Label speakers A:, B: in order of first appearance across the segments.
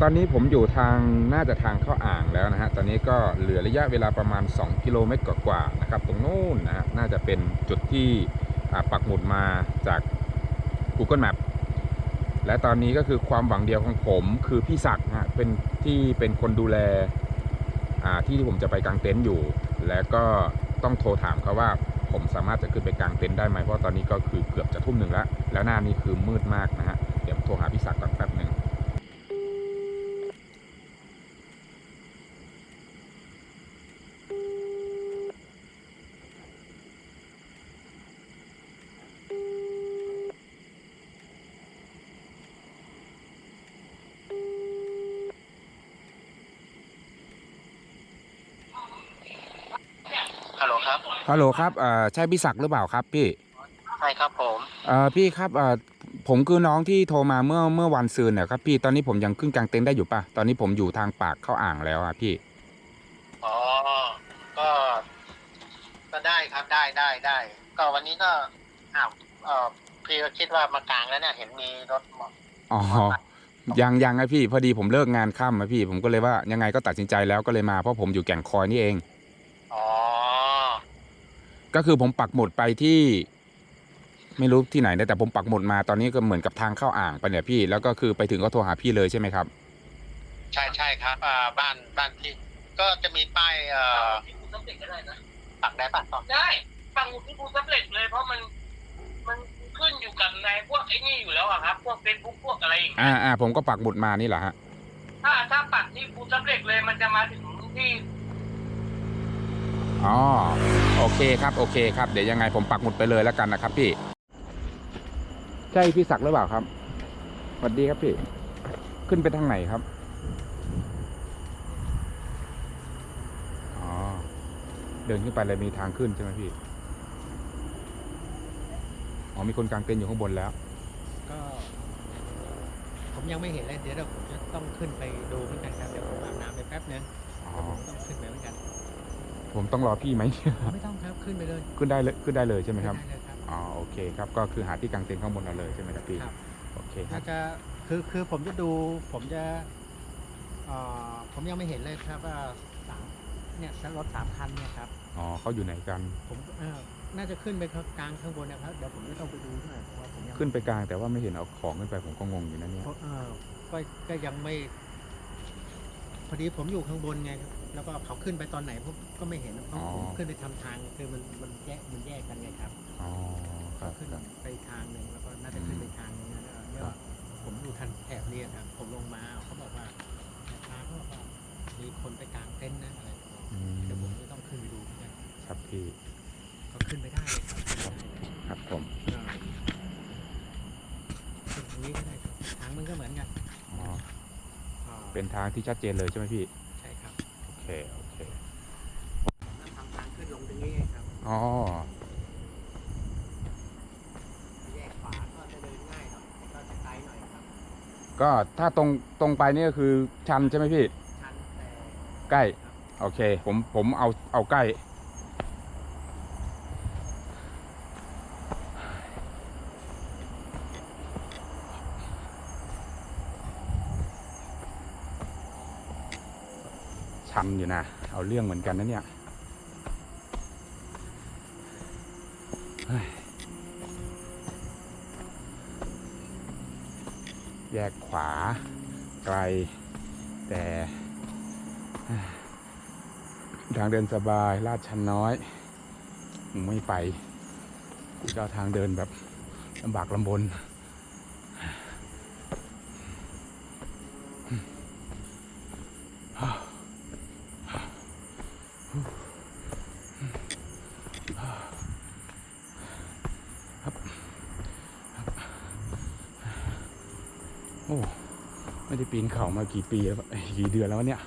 A: ตอนนี้ผมอยู่ทางน่าจะทางเข้าอ่างแล้วนะฮะ ตอนนี้ก็เหลือระยะเวลาประมาณ 2 กิโลเมตรกว่าๆนะครับ ตรงนู้นนะฮะ น่าจะเป็นจุดที่ปักหมุดมาจาก Google Map และตอนนี้ก็คือความหวังเดียวของผมคือพี่ศักดิ์ฮะ เป็นที่เป็นคนดูแลที่ที่ผมจะไปกางเต็นท์อยู่ แล้วก็ต้องโทรถามเขาว่าผมสามารถจะขึ้นไปกางเต็นท์ได้ไหมเพราะตอนนี้ก็คือเกือบจะทุ่มหนึ่งแล้ว แล้วหน้านี้คือมืดมากนะฮะ เดี๋ยวโทรหาพี่ศักดิ์ก่อนแป๊บหนึ่ง
B: ฮัลโหลครับ
A: ฮัลโหลครับเอ่อใช่พี่ศักดิ์หรือเปล่าครับพี่
B: ใช่ครับผม
A: เอ่อพี่ครับเอ่อผมคือน้องที่โทรมาเมื่อเมื่อวันซืนเนี่ยครับพี่ตอนนี้ผมยังขึ้นกลางเต็นท์ได้อยู่ปะตอนนี้ผมอยู่ทางปากเข้าอ่างแล้วอะพี่
B: อ๋อก็ก็ได้ครับได้ได้ได้ก็วันนี้ก็อ้าวเออพี่ก็คิดว่ามากลางแล้วเนี่ยเห็นมีรถมา
A: อ๋อ ยังยังนะพี่พอดีผมเลิกงานค่ำนะพี่ ผมก็เลยว่ายังไงก็ตัดสินใจแล้วก็เลยมาเพราะผมอยู่แก่งคอยนี่เอง
B: อ๋อ
A: ก็คือผมปักหมุดไปที่ไม่รู้ที่ไหนนะแต่ผมปักหมุดมาตอนนี้ก็เหมือนกับทางเข้าอ่างไปเนี่ยพี่ แล้วก็คือไปถึงก็โทรหาพี่เลยใช่ไหมครับ
B: ใช่ใช่ครับอ่าบ้านบ้านที่ ก็จะมีป้ายเอ่อ
C: ที่ภูสำเร็จก็ได้นะ
B: ปักได้ปักต่อ
C: ได้ปังหมุดที่ภูสำเร็จเลยเพราะมันมันขึ้นอยู่กับในพวกไอ้นี่อยู่แล้วอะครับ พวกเฟซบุ๊กพวกอะไรอย่างเงี้ย
A: อ่าอ่าผมก็ปักหมุดมานี่แหละฮะ
C: ถ้าถ้าปักที่ภูสำเร็จเลยมันจะมาถึงที่
A: อ๋อโอเคครับโอเคครับ เดี๋ยวยังไงผมปักหมุดไปเลยแล้วกันนะครับพี่ ใช่พี่ศักดิ์หรือเปล่าครับสวัสดีครับพี่ ขึ้นไปทางไหนครับอ๋อเดินขึ้นไปเลยมีทางขึ้นใช่ไหมพี่อ๋อมีคนกางเต็นท์อยู่ข้างบนแล้ว
D: ก็ ผมยังไม่เห็นเลยเดี๋ยวผมจะต้องขึ้นไปดูเหมือนกันครับเดี๋ยวผมอาบน้ำไปแป๊บนึง
A: อ๋อ
D: ต้องขึ้นไปเหมือนกัน
A: ผมต้องรอพี่ไหม
D: ไม่ต้องครับขึ้นไปเลย
A: ขึ้นได้เลยขึ้นได้เลยใช่ไหมครับ
D: ขึ้นได้เลยครับ
A: อ๋อโอเคครับก็คือหาที่กางเต็นท์ข้างบนเอาเลยใช่ไหมครับพี่
D: ครับ
A: โอเคครั
D: น่า
A: บ
D: จะคือคือผมจะดูผมจะเอ่อผมยังไม่เห็นเลยครับว่าสามเนี่ยรถสามคันเนี่ยครับ
A: อ๋อเขาอยู่ไหนกัน
D: ผมเอ่อน่าจะขึ้นไปข้างกลางข้างบนนะครับเดี๋ยวผมจะต้องไปดูหน่อยเพราะว่าผมยัง
A: ขึ้นไปกลางแต่ว่าไม่เห็นเอาของขึ้นไปผมก็งงอยู่นะเนี่ย
D: เพราะเออก็ก็ยังไม่ พอดีผมอยู่ข้างบนไงครับ แล้วก็เขาขึ้นไปตอนไหนผมก็ไม่เห็นเพราะผมขึ้นไปทำทางคือมันมันแยกมันแยกกันไงครับ
A: อ๋อครั
D: เขา
A: บ
D: ขึ้น
A: ครับ
D: ไปทางหนึ่งแล้วก็น่าจะขึ้นไปทางหนึงแล้วก็เนี่ยผมอยู่ทันแถบเนี้ครับผมลงมาเขาบอกว่าแม่ค้าเขาบอกว่ามีคนไปกางเต็นท์นะอะไร
A: อืม
D: เดี๋ยวผมจะต้องขึ้นไปดูเหมือนกัน
A: ครับพี่
D: ก็ขึ้นไปได้เลยครับขึ้นไปได้เลย
A: ครับผม
D: เออขึ้นตรงนี้ก็ได้ครับทางมันก็เหมือนกัน
A: อ๋อ
D: อ่า
A: เป็นทางที่ชัดเจนเลยใช่ไหมพี่
D: ใช่ครับ
A: โอ เคโอเค
D: แล้วทำทางขึ้นลงตรงนี้ไงครับ
A: อ๋อ
D: แยกขวาก็จะเดินง่ายหน่อยก็จะไกลหน่อยครับ
A: ก็ถ้าตรงตรงไปนี่ก็คือชันใช่ไหมพี่
D: ชันแต่
A: ใกล้
D: ครับ
A: โอเค ผมผมเอาเอาใกล้ ชันอยู่นะ เอาเรื่องเหมือนกันนะเนี่ยแยกขวาไกล แต่ ทางเดินสบายลาดชันน้อย ไม่ไปกูจะทางเดินแบบลำบากลำบน โอ้ไม่ได้ปีนเขามากี่ปีแล้วกี่เดือนแล้วเนี่ย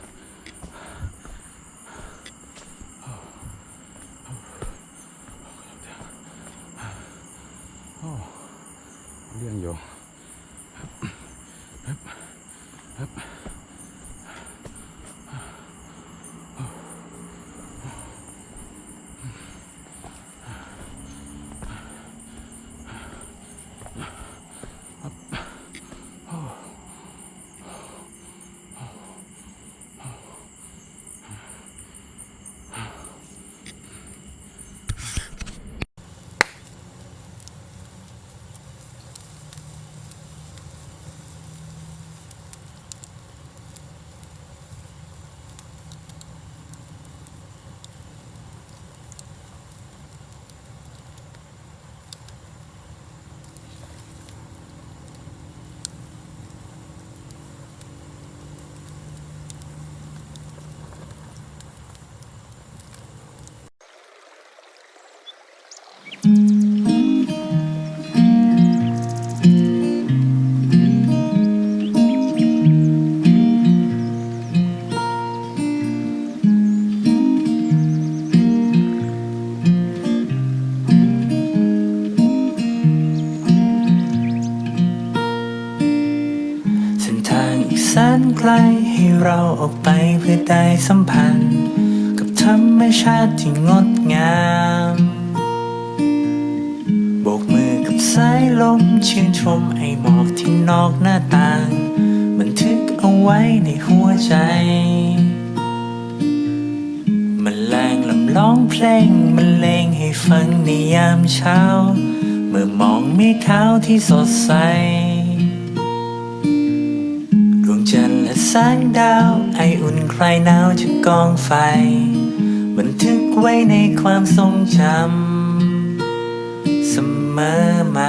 E: กแสนไกลให้เราออกไปเพื่อได้สัมพันธ์ กับธรรมชาติที่งดงามโบกมือกับสายลมชื่นชมไอหมอกที่นอกหน้าต่าง บันทึกเอาไว้ในหัวใจมันแรงลำร้องเพลงมันเลงให้ฟังในยามเช้า เมื่อมองเมฆขาวที่สดใส แสงดาวไออุ่นคลายหนาวจากกองไฟ บันทึกไว้ในความทรงจำเสมอมา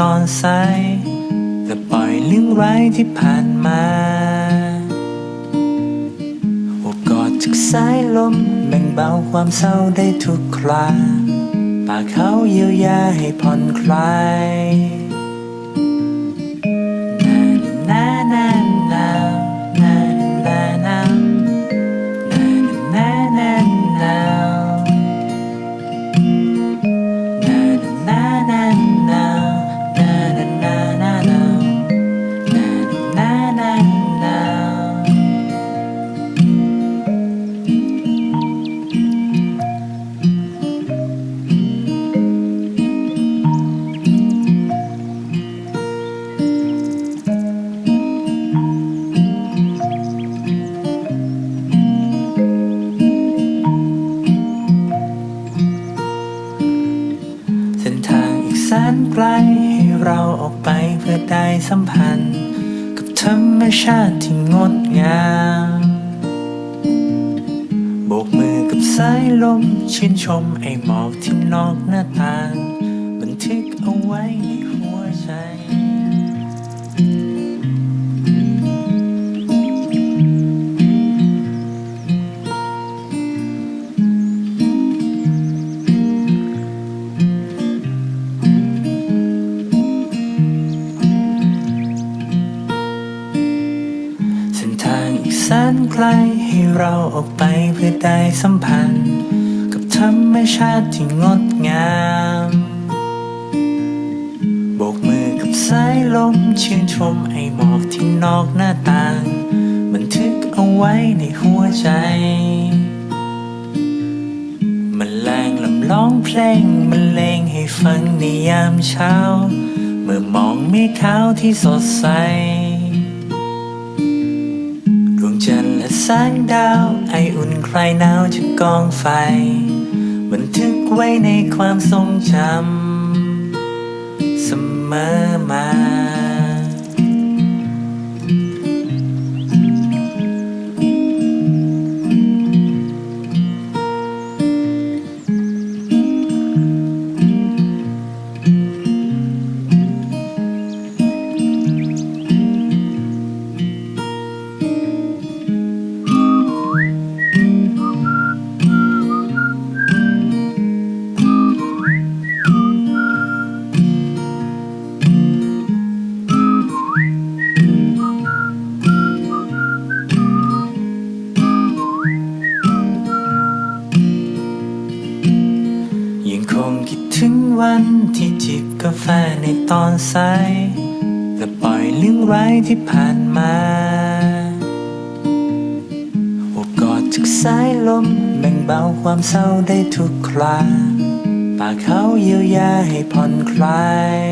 E: ตอนสายและปล่อยเรื่องร้ายที่ผ่านมาโอบกอดจากสายลมแบ่งเบาความเศร้าได้ทุกคราปากเขาเยียวยาให้ผ่อนคลาย เราออกไปเพื่อได้สัมพันธ์ กับธรรมชาติที่งดงามโบกมือกับสายลมชื่นชมไอหมอกที่นอกหน้าต่าง บันทึกเอาไว้ นไกลให้เราออกไปเพื่อได้สัมพันธ์ กับธรรมชาติที่งดงามโบกมือกับสายลมชื่นชมไอหมอกที่นอกหน้าต่าง บันทึกเอาไว้ในหัวใจ มันแรงลำร้องเพลงมันเลงให้ฟังในยามเช้า เมื่อมองเมฆขาวที่สดใส แสงดาวไออุ่นคลายหนาวจากกองไฟ บันทึกไว้ในความทรงจำเสมอมา วันที่จิบกาแฟในตอนสายและปล่อยเรื่องร้ายที่ผ่านมาโอบกอดจากสายลมแบ่งเบาความเศร้าได้ทุกคราปากเขาเยียวยาให้ผ่อนคลาย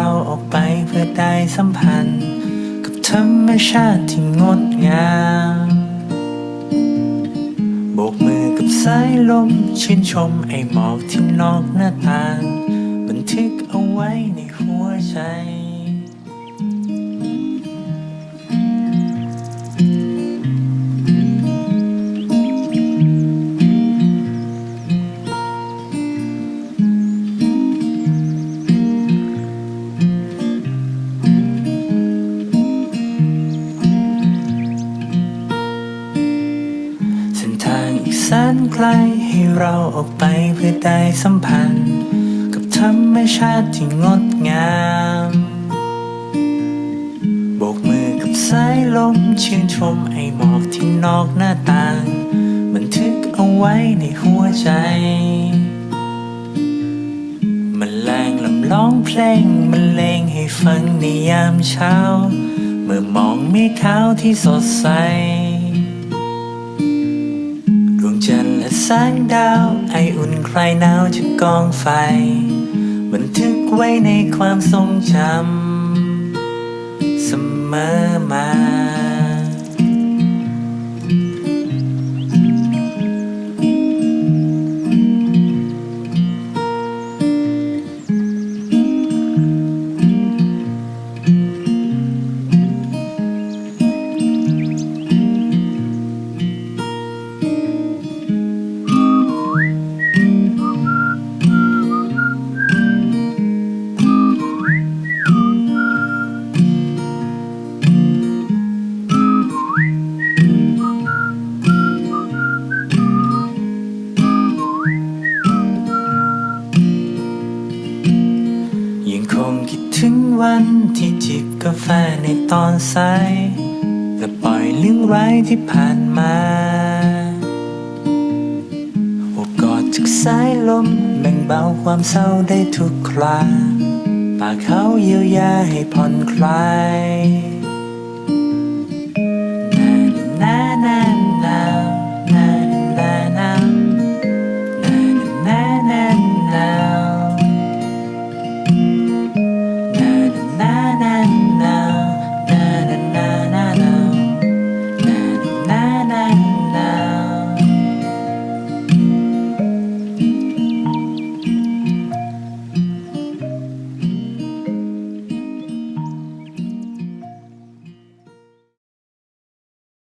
E: เราออกไปเพื่อได้สัมพันธ์ กับธรรมชาติที่งดงามโบกมือกับสายลมชื่นชมไอหมอกที่นอกหน้าต่าง บันทึกเอาไว้ในหัวใจ นทางอีกแสนไกลให้เราออกไปเพื่อได้สัมพันธ์ กับธรรมชาติที่งดงามโบกมือกับสายลมชื่นชมไอ้หมอกที่นอกหน้าต่าง บันทึกเอาไว้ในหัวใจมันแรงลำร้องเพลงมันเลงให้ฟังในยามเช้า เมื่อมองเมฆขาวที่สดใส แสงดาว ไออุ่นคลายหนาวจากกองไฟ บันทึกไว้ในความทรงจำเสมอมา ถึงวันที่จิบกาแฟในตอนสายและปล่อยเรื่องไร้ที่ผ่านมาโอบกอดจากสายลมแบ่งเบาความเศร้าได้ทุกคราปากเขาเยียวยาให้ผ่อนคลาย